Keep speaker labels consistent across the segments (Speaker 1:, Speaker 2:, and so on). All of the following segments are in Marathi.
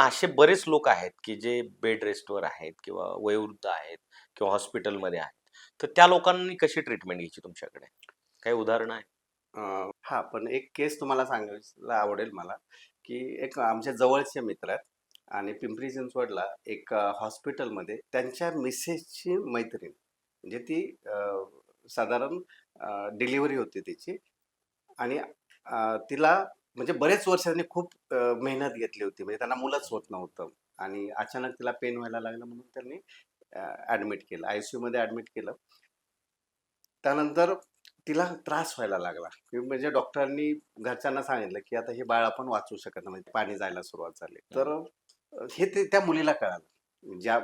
Speaker 1: असे बरेच लोक आहेत की जे बेड रेस्टवर आहेत किंवा वयोवृद्ध आहेत किंवा हॉस्पिटलमध्ये आहेत. तर त्या लोकांनी कशी ट्रीटमेंट घ्यायची तुमच्याकडे? काही उदाहरणं आहे?
Speaker 2: अं, हा पण एक केस तुम्हाला सांगायला आवडेल मला की एक आमच्या जवळचे मित्र आहेत आणि पिंपरी चिंचवडला एक अं, हॉस्पिटलमध्ये त्यांच्या मिसेसची मैत्रीण म्हणजे ती अं, साधारण डिलिव्हरी होती तिची आणि अं, तिला म्हणजे बरेच वर्षांनी खूप अं, मेहनत घेतली होती. म्हणजे त्यांना मुलंच होत नव्हतं. आणि अचानक तिला पेन व्हायला लागलं म्हणून त्यांनी ॲडमिट केलं. आय सी यूमध्ये ॲडमिट केलं. त्यानंतर तिला त्रास व्हायला लागला. की म्हणजे डॉक्टरांनी घरच्यांना सांगितलं की आता हे बाळ आपण वाचवू शकत नाही. म्हणजे पाणी जायला सुरुवात झाली. तर अं, हे ते त्या मुलीला कळालं. ज्या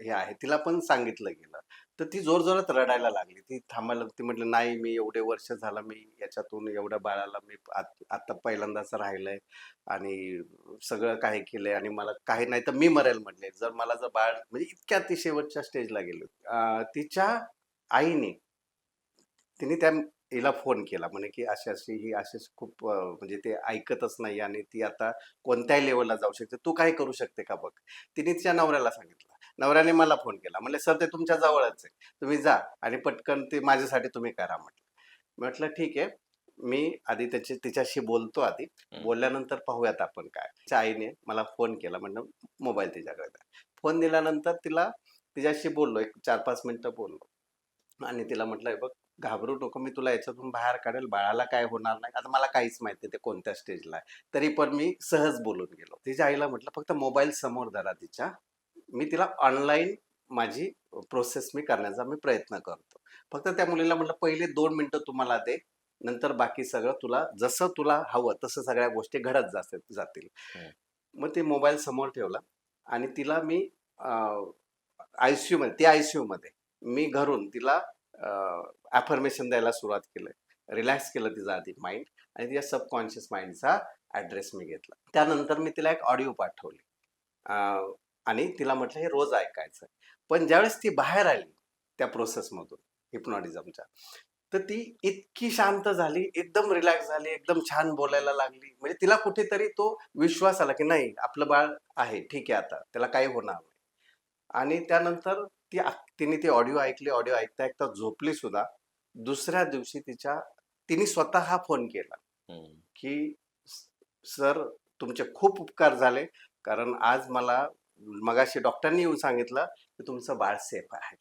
Speaker 2: हे आहे. तिला पण सांगितलं गेलं. तर ती जोर जोरात रडायला लागली. ती थांबायला ती म्हटलं नाही मी एवढे वर्ष झालं मी याच्यातून एवढ्या बाळाला मी आत- आता पहिल्यांदाच राहिलंय आणि सगळं काही केलंय आणि मला काही नाही तर मी मरेल म्हटले. जर मला जर बाळ म्हणजे इतक्या ती शेवटच्या स्टेजला गेलो. तिच्या आईने तिने त्या हिला फोन केला. म्हणे की अशी अशी ही अशी खूप म्हणजे ते ऐकतच नाही आणि ती आता कोणत्याही लेवलला जाऊ शकते. तू काय करू शकते का बघ? तिने तिच्या नवऱ्याला सांगितलं. नवऱ्याने मला फोन केला. म्हणले सर ते तुमच्या जवळच आहे. तुम्ही जा आणि पटकन ते माझ्यासाठी तुम्ही करा म्हटलं. म्हटलं ठीक आहे. मी आधी त्याची तिच्याशी बोलतो आधी. बोलल्यानंतर पाहूयात आपण काय. तिच्या आईने मला फोन केला म्हणलं मोबाईल तिच्याकडे. फोन दिल्यानंतर तिला तिच्याशी बोललो एक चार पाच मिनिटं बोललो. आणि तिला म्हटलं "हे बघ घाबरू नको मी तुला याच्यातून बाहेर काढेल. बाळाला काय होणार नाही. आता मला काहीच माहिती नाही ते कोणत्या स्टेजला आहे. तरी पण मी सहज बोलून गेलो. तिच्या आईला म्हटलं फक्त मोबाईल समोर धरा तिच्या. मी तिला ऑनलाईन माझी प्रोसेस मी करण्याचा मी प्रयत्न करतो. फक्त त्या मुलीला म्हटलं पहिले दोन मिनिटं तुम्हाला दे नंतर बाकी सगळं तुला जसं तुला हवं तसं सगळ्या गोष्टी घडत जातील जातील.
Speaker 1: हम्म.
Speaker 2: मग ते मोबाईल समोर ठेवला आणि तिला मी आय सी मध्ये ती आय सी मध्ये मी घरून तिला ॲफर्मेशन द्यायला सुरुवात केलं. रिलॅक्स केलं तिचा आधी माइंड आणि तिच्या सबकॉन्शियस माइंडचा ॲड्रेस मी घेतला. त्यानंतर मी तिला एक ऑडिओ पाठवली. आणि तिला म्हटलं हे रोज ऐकायचं पण ज्यावेळेस ती बाहेर आली त्या प्रोसेसमधून हिप्नॉटिझमच्या तर ती इतकी शांत झाली एकदम रिलॅक्स झाली एकदम छान बोलायला लागली. म्हणजे तिला कुठेतरी तो विश्वास आला की नाही आपलं बाळ आहे ठीक आहे आता त्याला काही होणार नाही. आणि त्यानंतर ती तिने ती ऑडिओ ऐकली ऑडिओ ऐकता ऐकता झोपली सुद्धा. दुसऱ्या दिवशी तिच्या तिने स्वतः फोन केला. की सर तुमचे खूप उपकार झाले कारण आज मला मगाशी डॉक्टरांनी येऊन सांगितलं की तुमचं बाळ सेफ आहे.